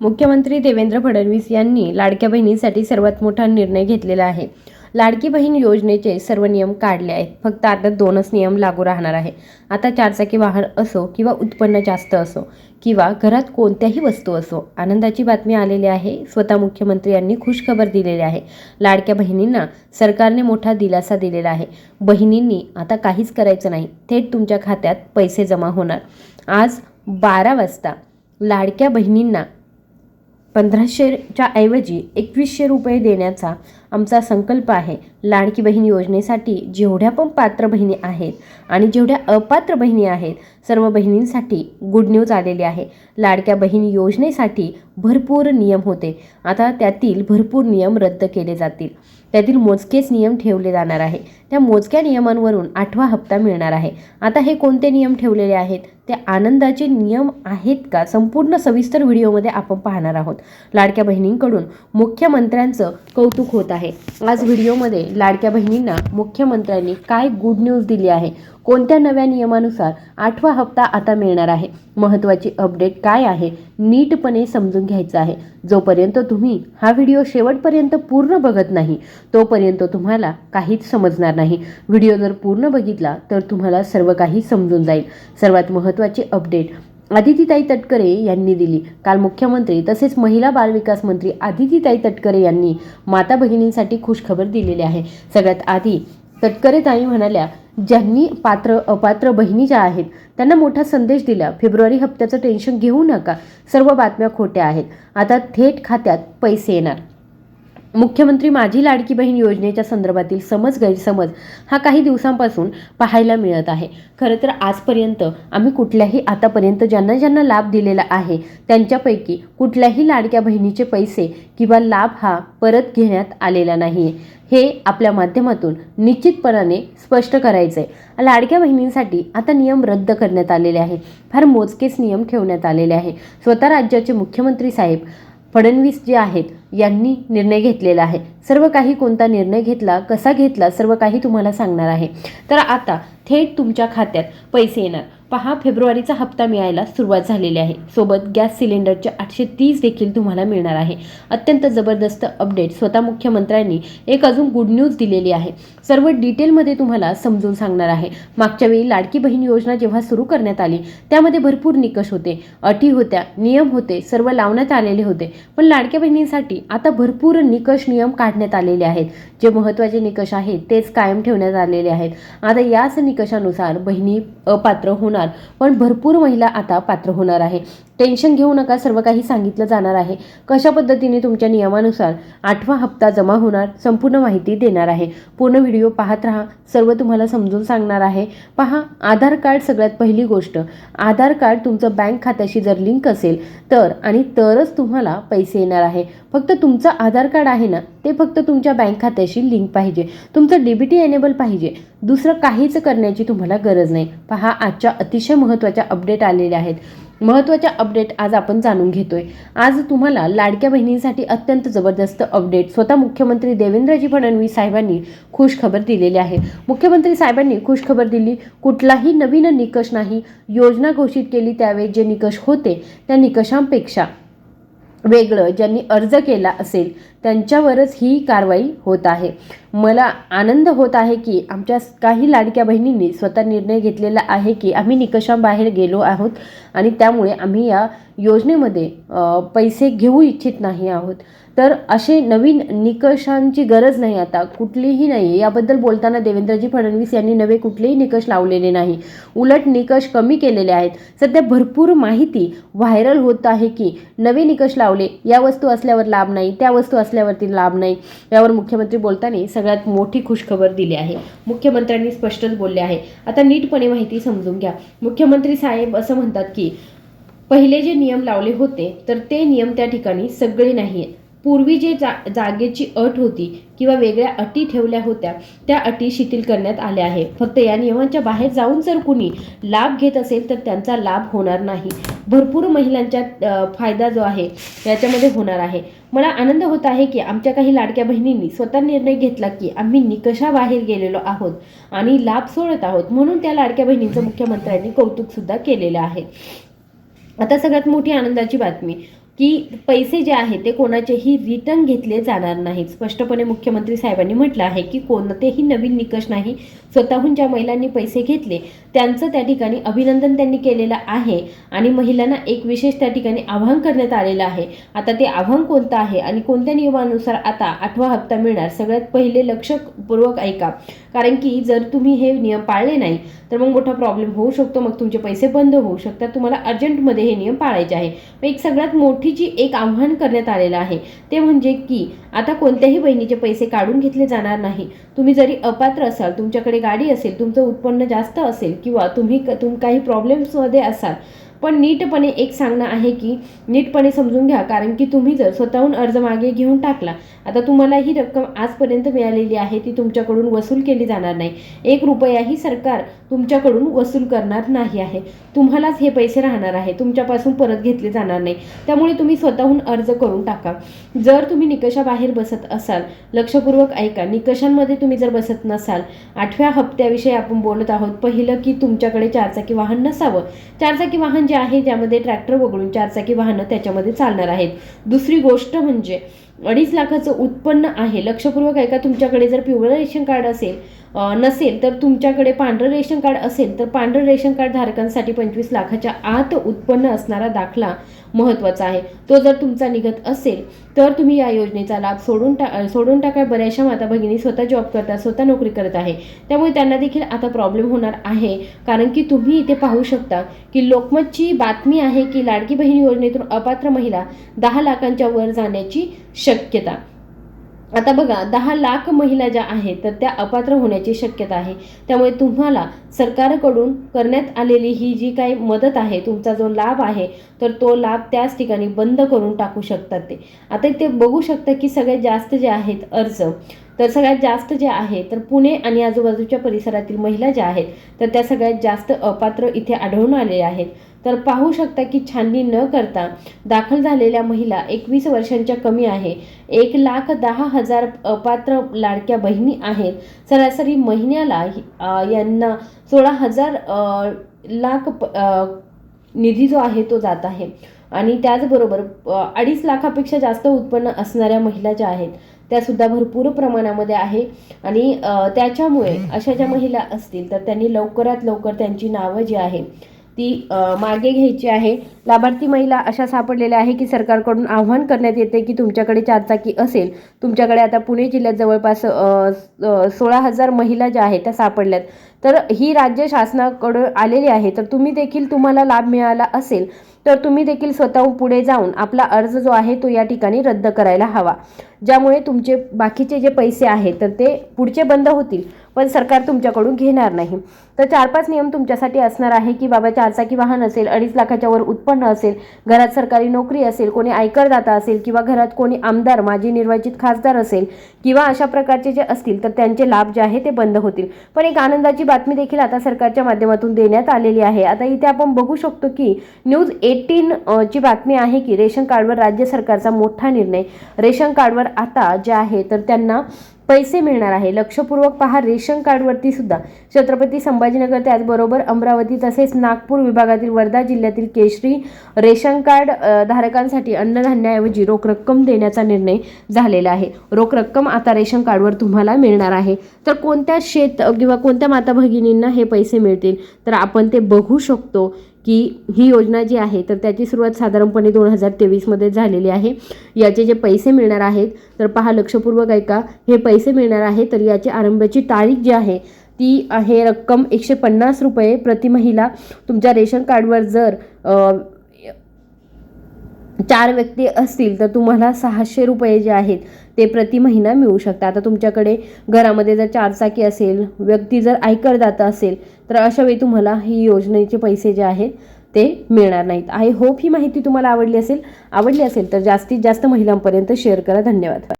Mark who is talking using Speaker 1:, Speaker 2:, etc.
Speaker 1: मुख्यमंत्री देवेंद्र फडणवीस यांनी लाडक्या बहिणीसाठी सर्वात मोठा निर्णय घेतलेला आहे. लाडकी बहीण योजनेचे सर्व नियम काढले आहेत. फक्त आता दोनच नियम लागू राहणार आहे. आता चारचाकी वाहन असो किंवा उत्पन्न जास्त असो किंवा घरात कोणत्याही वस्तू असो आनंदाची बातमी आलेली आहे. स्वतः मुख्यमंत्री यांनी खुशखबर दिलेली आहे. लाडक्या बहिणींना सरकारने मोठा दिलासा दिलेला आहे. बहिणींनी आता काहीच करायचं नाही. थेट तुमच्या खात्यात पैसे जमा होणार. आज बारा वाजता लाडक्या बहिणींना पंधराशेच्या ऐवजी एकवीसशे रुपये देण्याचा आमचा संकल्प आहे लाडकी बहीण योजनेसाठी जेवढ्या पण पात्र बहिणी आहेत आणि जेवढ्या अपात्र बहिणी आहेत सर्व बहिणींसाठी गुड न्यूज आलेली आहे. लाडक्या बहीण योजनेसाठी भरपूर नियम होते. आता त्यातील भरपूर नियम रद्द केले जातील. त्यातील मोजकेच नियम ठेवले जाणार आहे. त्या मोजक्या नियमांवरून आठवा हप्ता मिळणार आहे. आता हे कोणते नियम ठेवलेले आहेत? ते आनंदाचे नियम आहेत का? संपूर्ण सविस्तर व्हिडिओमध्ये आपण पाहणार आहोत. लाडक्या बहिणींकडून मुख्यमंत्र्यांचं कौतुक होत आहे. आज व्हिडिओमध्ये लाडक्या बहिणींना मुख्यमंत्र्यांनी काय गुड न्यूज दिली आहे? कोणत्या नव्या नियमानुसार आठवा हप्ता आता मिळणार आहे? महत्त्वाची अपडेट काय आहे? नीटपणे समजून घ्यायचं आहे. जोपर्यंत तुम्ही हा व्हिडिओ शेवटपर्यंत पूर्ण बघत नाही तोपर्यंत तुम्हाला काहीच समजणार नाही. व्हिडिओ जर पूर्ण बघितला तर तुम्हाला सर्व काही समजून जाईल. सर्वात महत्त्वाची अपडेट आदितीताई तटकरे यांनी दिली. काल मुख्यमंत्री तसेच महिला बालविकास मंत्री आदितीताई तटकरे यांनी माता भगिनींसाठी खुशखबर दिलेली आहे. सगळ्यात आधी तटकरे ताई म्हणाल्या ज्यांनी पात्र अपात्र बहिणी ज्या आहेत त्यांना मोठा संदेश दिला. फेब्रुवारी हप्त्याचं टेन्शन घेऊ नका. सर्व बातम्या खोट्या आहेत. आता थेट खात्यात पैसे येणार. मुख्यमंत्री माझी लाडकी बहीण योजनेच्या संदर्भातील समज गैरसमज हा काही दिवसांपासून पाहायला मिळत आहे. खरं तर आजपर्यंत आम्ही कुठल्याही आतापर्यंत ज्यांना ज्यांना लाभ दिलेला आहे त्यांच्यापैकी कुठल्याही लाडक्या बहिणीचे पैसे किंवा लाभ हा परत घेण्यात आलेला नाही आहे हे आपल्या माध्यमातून निश्चितपणाने स्पष्ट करायचं आहे लाडक्या बहिणींसाठी आता नियम रद्द करण्यात आलेले आहे फार मोजकेच नियम ठेवण्यात आलेले आहे स्वतः राज्याचे मुख्यमंत्री साहेब फडणवीस जे आहेत यांनी निर्णय घेतलेला आहे. सर्व काही कोणता निर्णय घेतला कसा घेतला सर्व काही तुम्हाला सांगणार आहे. तर आता थेट तुमच्या खात्यात पैसे येणार. पहा फेब्रुवारीचा हप्ता मिळायला सुरुवात झालेली आहे. सोबत गॅस सिलेंडरचे आठशे तीस देखील तुम्हाला मिळणार आहे. अत्यंत जबरदस्त अपडेट स्वतः मुख्यमंत्र्यांनी एक अजून गुड न्यूज दिलेली आहे. सर्व डिटेलमध्ये तुम्हाला समजून सांगणार आहे. मागच्या वेळी लाडकी बहीण योजना जेव्हा सुरू करण्यात आली त्यामध्ये भरपूर निकष होते. अटी होत्या नियम होते सर्व लावण्यात आलेले होते. पण लाडक्या बहिणींसाठी आता भरपूर निकष नियम काढण्यात आलेले आहेत. जे महत्त्वाचे निकष आहेत तेच कायम ठेवण्यात आलेले आहेत. आता याच निकषानुसार बहिणी अपात्र होणार पण भरपूर महिला आता पात्र होणार आहे. टेन्शन घेऊ नका सर्व काही सांगितलं जाणार आहे. कशा पद्धतीने तुमच्या नियमानुसार आठवा हप्ता जमा होणार संपूर्ण माहिती देणार आहे. पूर्ण व्हिडिओ पाहत राहा. सर्व तुम्हाला समजून सांगणार आहे. पहा आधार कार्ड सगळ्यात पहिली गोष्ट. आधार कार्ड तुमचं बँक खात्याशी जर लिंक असेल तर आणि तरच तुम्हाला पैसे येणार आहे. फक्त तुमचं आधार कार्ड आहे ना ते फक्त तुमच्या बँक खात्याशी लिंक पाहिजे. तुमचं डीबीटी एनेबल पाहिजे. दुसरं काहीच करण्याची तुम्हाला गरज नाही. पहा आजच्या अतिशय महत्त्वाच्या अपडेट आलेल्या आहेत. महत्त्वाच्या अपडेट आज आपण जाणून घेतोय. आज तुम्हाला लाडक्या बहिणींसाठी अत्यंत जबरदस्त अपडेट स्वतः मुख्यमंत्री देवेंद्रजी फडणवीस साहेबांनी खुश खबर दिलेली आहे. मुख्यमंत्री साहेबांनी खुश खबर दिली. कुठलाही नवीन निकष नाही. योजना घोषित केली त्यावेळी जे निकष होते त्या निकषांपेक्षा वेगळं ज्यांनी अर्ज केला असेल त्यांच्यावरच ही कारवाई होत आहे. मला आनंद होत आहे की आमच्या काही लाडक्या बहिणींनी स्वतः निर्णय घेतलेला आहे की आम्ही निकषांबाहेर गेलो आहोत आणि त्यामुळे आम्ही या योजनेमध्ये पैसे घेऊ इच्छित नाही आहोत. तर असे नवीन निकषांची गरज नाही आता कुठलीही नाही. याबद्दल बोलताना देवेंद्रजी फडणवीस यांनी नवे कुठलेही निकष लावलेले नाही. उलट निकष कमी केलेले आहेत. सध्या भरपूर माहिती व्हायरल होत आहे की नवे निकष लावले या वस्तू असल्यावर लाभ नाही त्या वस्तू असल्यावरती लाभ नाही. यावर मुख्यमंत्री बोलताना सगळ्यात मोठी खुशखबर दिली आहे. मुख्यमंत्र्यांनी स्पष्टच बोलले आहे. आता नीटपणे माहिती समजून घ्या. मुख्यमंत्री साहेब असं म्हणतात की पहिले जे नियम लावले होते तर ते नियम त्या ठिकाणी सगळे नाही आहेत पूर्वी जे जा जागेची अट होती किंवा वेगळ्या अटी ठेवल्या होत्या त्या अटी शिथिल करण्यात आल्या आहे फक्त या नियमांच्या बाहेर जाऊन जर कुणी लाभ घेत असेल तर त्यांचा लाभ होणार नाही. भरपूर महिलांच्या फायदा जो आहे याच्यामध्ये होणार आहे. मला आनंद होत आहे की आमच्या काही लाडक्या बहिणींनी स्वतः निर्णय घेतला की आम्ही निकषाबाहेर गेलेलो आहोत आणि लाभ सोडत आहोत म्हणून त्या लाडक्या बहिणींचं मुख्यमंत्र्यांनी कौतुकसुद्धा केलेलं आहे. आता सगळ्यात मोठी आनंदाची बातमी की पैसे जे आहेत ते कोणाचेही रिटर्न घेतले जाणार नाहीत. स्पष्टपणे मुख्यमंत्री साहेबांनी म्हटलं आहे की कोणतेही नवीन निकष नाही. स्वतःहून ज्या महिलांनी पैसे घेतले त्यांचं त्या ठिकाणी अभिनंदन त्यांनी केलेलं आहे आणि महिलांना एक विशेष त्या ठिकाणी आवाहन करण्यात आलेलं आहे. आता ते आव्हान कोणतं आहे आणि कोणत्या नियमानुसार आता आठवा हप्ता मिळणार? सगळ्यात पहिले लक्षपूर्वक ऐका. कारण की जर तुम्ही हे नियम पाळले नाही तर मग मोठा प्रॉब्लेम होऊ शकतो. मग तुमचे पैसे बंद होऊ शकतात. तुम्हाला अर्जंटमध्ये हे नियम पाळायचे आहे. मग एक सगळ्यात मोठी जी एक आव्हान करण्यात आलेलं आहे ते म्हणजे की आता कोणत्याही बहिणीचे पैसे काढून घेतले जाणार नाही. तुम्ही जरी अपात्र असाल तुमच्याकडे गाडी असेल तुमचं उत्पन्न जास्त असेल किंवा तुम्ही क- तुम काही प्रॉब्लेम्समध्ये असाल पण नीटपणे एक सांगणं आहे की नीटपणे समजून घ्या कारण की तुम्ही जर स्वतःहून अर्ज मागे घेऊन टाकला आता तुम्हाला ही रक्कम आजपर्यंत मिळालेली आहे ती तुमच्याकडून वसूल केली जाणार नाही. एक रुपयाही सरकार तुमच्याकडून वसूल करणार नाही आहे. तुम्हालाच हे पैसे राहणार आहे तुमच्यापासून परत घेतले जाणार नाही. त्यामुळे तुम्ही स्वतःहून अर्ज करून टाका. जर तुम्ही निकषाबाहेर बसत असाल लक्षपूर्वक ऐका निकषांमध्ये तुम्ही जर बसत नसाल आठव्या हप्त्याविषयी आपण बोलत आहोत पहिलं की तुमच्याकडे चारचाकी वाहन नसावं. चारचाकी वाहन जे आहे ज्यामध्ये ट्रॅक्टर वगळून चारचाकी वाहनं त्याच्यामध्ये चालणार आहेत. दुसरी गोष्ट म्हणजे अडीच लाखाचं उत्पन्न आहे. लक्षपूर्वक ऐका तुमच्याकडे जर पिवळं रेशन कार्ड असेल नसेल तर तुमच्याकडे पांढरं रेशन कार्ड असेल तर पांढरं रेशन कार्ड धारकांसाठी पंचवीस लाखाच्या आत उत्पन्न असणारा दाखला महत्त्वाचा आहे. तो जर तुमचा निघत असेल तर तुम्ही या योजनेचा लाभ सोडून टा सोडून टाका. बऱ्याचशा माता भगिनी स्वतः जॉब करतात स्वतः नोकरी करत आहे. त्यामुळे त्यांना देखील आता प्रॉब्लेम होणार आहे. कारण की तुम्ही इथे पाहू शकता की लोकमतची बातमी आहे की लाडकी बहीण योजनेतून अपात्र महिला दहा लाखांच्या वर जाण्याची शक्यता. आता बघा दहा लाख महिला ज्या आहेत तर त्या अपात्र होण्याची शक्यता आहे. त्यामुळे तुम्हाला सरकारकडून करण्यात आलेली ही जी काही मदत आहे तुमचा जो लाभ आहे तर तो लाभ त्याच ठिकाणी बंद करून टाकू शकतात ते. आता ते बघू शकता की सगळ्यात जास्त जे आहेत अर्ज तर सगळ्यात जास्त जे आहे तर पुणे आणि आजूबाजूच्या परिसरातील महिला ज्या आहेत तर त्या सगळ्यात जास्त अपात्र इथे आढळून आलेल्या आहेत. तर पाहू शकता की छाननी न करता दाखल झालेल्या महिला एकवीस वर्षांच्या कमी आहे. एक लाख दहा हजार अपात्र लाडक्या बहिणी आहेत. सरासरी महिन्याला यांना सोळा हजार लाख प- निधी जो आहे तो जात आहे. आणि त्याचबरोबर अडीच लाखापेक्षा जास्त उत्पन्न असणाऱ्या महिला ज्या आहेत त्यासुद्धा भरपूर प्रमाणामध्ये आहे. आणि त्याच्यामुळे अशा ज्या महिला असतील तर त्यांनी लवकरात लवकर त्यांची नावं जी आहे ती मागे घ्यायची आहे. लाभार्थी महिला अशा सापडलेल्या आहे की सरकारकडून आव्हान करण्यात येते की तुमच्याकडे चारचाकी असेल तुमच्याकडे आता पुणे जिल्ह्यात जवळपास सोळा हजार महिला ज्या आहेत त्या सापडल्यात. तर ही राज्य शासनाकडून आलेली आहे तर तुम्ही देखील तुम्हाला लाभ मिळाला असेल तर तुम्ही देखील स्वतःहून पुढे जाऊन आपला अर्ज जो आहे तो या ठिकाणी रद्द करायला हवा. ज्यामुळे तुमचे बाकीचे जे पैसे आहेत तर ते पुढचे बंद होतील पण सरकार तुमच्याकडून घेणार नाही. तर चार पाच नियम तुमच्यासाठी असणार आहे की बाबा चारचाकी वाहन असेल अडीच लाखाच्या वर उत्पन्न असेल घरात सरकारी नोकरी असेल कोणी आयकरदाता असेल किंवा घरात कोणी आमदार माजी निर्वाचित खासदार असेल किंवा अशा प्रकारचे जे असतील तर त्यांचे लाभ जे आहे ते बंद होतील. पण एक आनंदाची बातमी देखील आता सरकारच्या माध्यमातून देण्यात आलेली आहे. आता इथे आपण बघू शकतो की न्यूज एटीन ची बातमी आहे की रेशन कार्डवर राज्य सरकारचा मोठा निर्णय. रेशन कार्डवर आता जे आहे तर त्यांना पैसे मिळणार आहे. लक्षपूर्वक पहा रेशन कार्डवरती सुद्धा छत्रपती संभाजीनगर त्याचबरोबर अमरावती तसेच नागपूर विभागातील वर्धा जिल्ह्यातील केशरी रेशन कार्ड धारकांसाठी अन्नधान्याऐवजी रोख रक्कम देण्याचा निर्णय झालेला आहे. रोख रक्कम आता रेशन कार्डवर तुम्हाला मिळणार आहे. तर कोणत्या शेत किंवा कोणत्या माता भगिनींना हे पैसे मिळतील? तर आपण ते बघू शकतो. की ही योजना जी आहे तर त्याची सुरुवात साधारणपणे दोन हजार तेवीसमध्ये झालेली आहे. याचे जे पैसे मिळणार आहेत तर पहा लक्षपूर्वक ऐका. हे पैसे मिळणार आहे तर याची आरंभाची तारीख जी आहे ती आहे रक्कम एकशे पन्नास रुपये. प्रति महिला तुमच्या रेशन कार्डवर जर चार व्यक्ती असतील तर तुम्हाला सहाशे रुपये जे आहेत ते प्रति महिना मिळू शकतात. आता तुमच्याकडे घरामध्ये जर चारचाकी असेल व्यक्ती जर आयकरदाता असेल तर अशा वेळी तुम्हाला ही योजनेचे पैसे जे आहेत ते मिळणार नाहीत. आय होप ही माहिती तुम्हाला आवडली असेल. आवडली असेल तर जास्तीत जास्त महिलांपर्यंत शेअर करा. धन्यवाद.